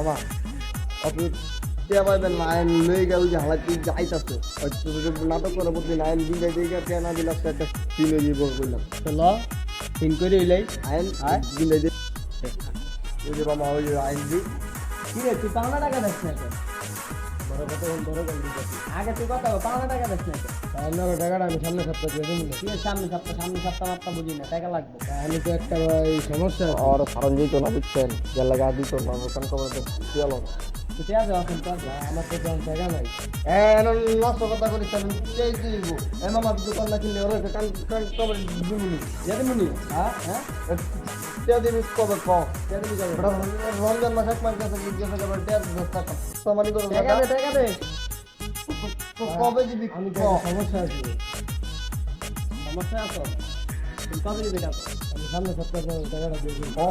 মামা আপনি টিয়া পাইবেন না আইন লয়ে গেল যে হালাতি যাইতাছে নাটক করে প্রতি আইন বিদায় দিয়ে টিয়া না দিলে আজকে একটা ফিল হয়ে যাব বললাম চলো তিন করে এলাই আইন আয়। দিলে যে বাবা ওই আইন দি কি রে তুই বাংলা টাকা কেন? বড় কথা বড় কথা আগে তুই কথা পাওনা টাকা দিস না কেন? টাকাটা আমি সামনে সপ্তাহে দিয়ে দেবো। কি সামনে সপ্তাহ সামনে সপ্তাহ মাত্রা বুঝি না টাকা লাগবে। আমি তো একটা সমস্যা আর সারঞ্জিত না দিচ্ছেন যে লাগা দিত না দোকান তো তুই ঠিক আছে এখন তো আমার তো জান জায়গা নাই হ্যাঁ নষ্ট কথা করিস আমি এই দিব এ মামা কিছু কল না কিনলে ওরা কান কান কবে দিবনি যেতে মুনি হ্যাঁ হ্যাঁ তে দিবি কবে ক মুনি যাবে বড় রমজান মাস এক মাস গেছে জিজ্ঞাসা করে তে দস্তা সমানি করে টাকা দে টাকা দে কবে দিবি আমি সমস্যা আছে সমস্যা আছে কবে দিবে টাকা আমি সামনে সপ্তাহে টাকাটা দিয়ে ও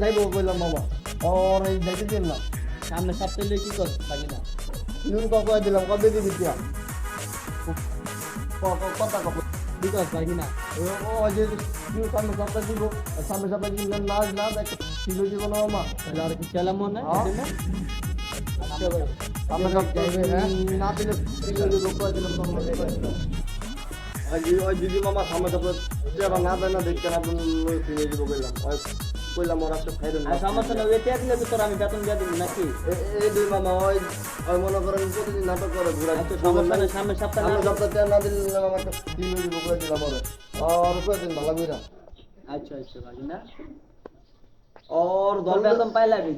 যাইবো কইলাম মামা যাইতে দিন না সামনে সপ্তাহে কি কর পারি না? নুন কবে দিলাম কবে দিবি কথা কবে পারি না? ও যে তুই সামনে সপ্তাহে দিব সামনে সপ্তাহে দিন না না একটা কিলো দিব না মামা তাহলে আর কি চালাম মনে হ্যাঁ। হয়? সপ্তাহে না দিলে কিলো দিব কয় দিলাম তোমার দিদি মামা সামনে সপ্তাহে না দেয় না দেখতে না দিব কইলাম ওরা তো খাই দেন আর সমস্যা নেই এটা দিলে তো আমি বেতন দিয়ে দিব নাকি? এই দুই মামা ওই ওই মনে করেন প্রতিদিন নাটক করে ঘুরা। তো সমস্যা না সামনে সপ্তাহে সামনে না সপ্তাহে না দিলে আমার তিন দিন দিব করে দিলাম ওর আর কয় দিন ভালো কইরা। আচ্ছা আচ্ছা ভাই না। और তোর বেতন পাইলাবি